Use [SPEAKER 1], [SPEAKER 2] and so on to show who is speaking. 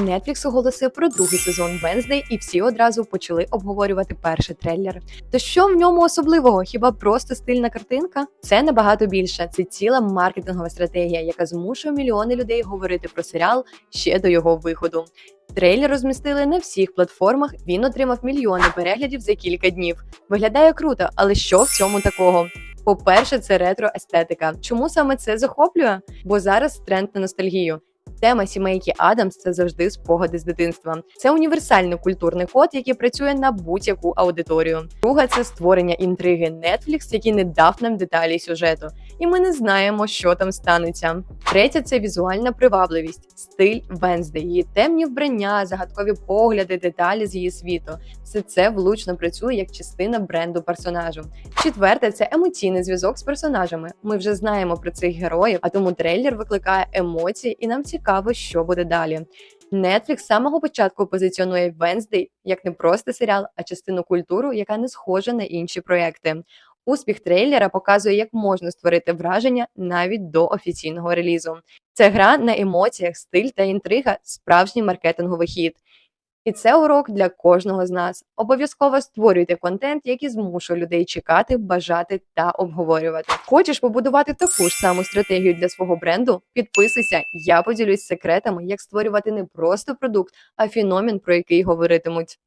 [SPEAKER 1] Netflix оголосив про другий сезон Wednesday, і всі одразу почали обговорювати перший трейлер. То що в ньому особливого? Хіба просто стильна картинка? Це набагато більше. Це ціла маркетингова стратегія, яка змушує мільйони людей говорити про серіал ще до його виходу. Трейлер розмістили на всіх платформах. Він отримав мільйони переглядів за кілька днів. Виглядає круто, але що в цьому такого? По-перше, це ретро-естетика. Чому саме це захоплює? Бо зараз тренд на ностальгію. Тема сімейки Адамс це завжди спогади з дитинства. Це універсальний культурний код, який працює на будь-яку аудиторію. Друга це створення інтриги Netflix, який не дав нам деталі сюжету, і ми не знаємо, що там станеться. Третя це візуальна привабливість, стиль Венсде, її темні вбрання, загадкові погляди, деталі з її світу. Все це влучно працює як частина бренду персонажу. Четверте це емоційний зв'язок з персонажами. Ми вже знаємо про цих героїв, а тому трейлер викликає емоції, і нам цікаво, що буде далі. Netflix з самого початку позиціонує Wednesday як не просто серіал, а частину культуру, яка не схожа на інші проекти. Успіх трейлера показує, як можна створити враження навіть до офіційного релізу. Це гра на емоціях, стиль та інтрига, справжній маркетинговий хід. І це урок для кожного з нас. Обов'язково створюйте контент, який змушує людей чекати, бажати та обговорювати. Хочеш побудувати таку ж саму стратегію для свого бренду? Підписуйся, я поділюсь секретами, як створювати не просто продукт, а феномен, про який говоритимуть.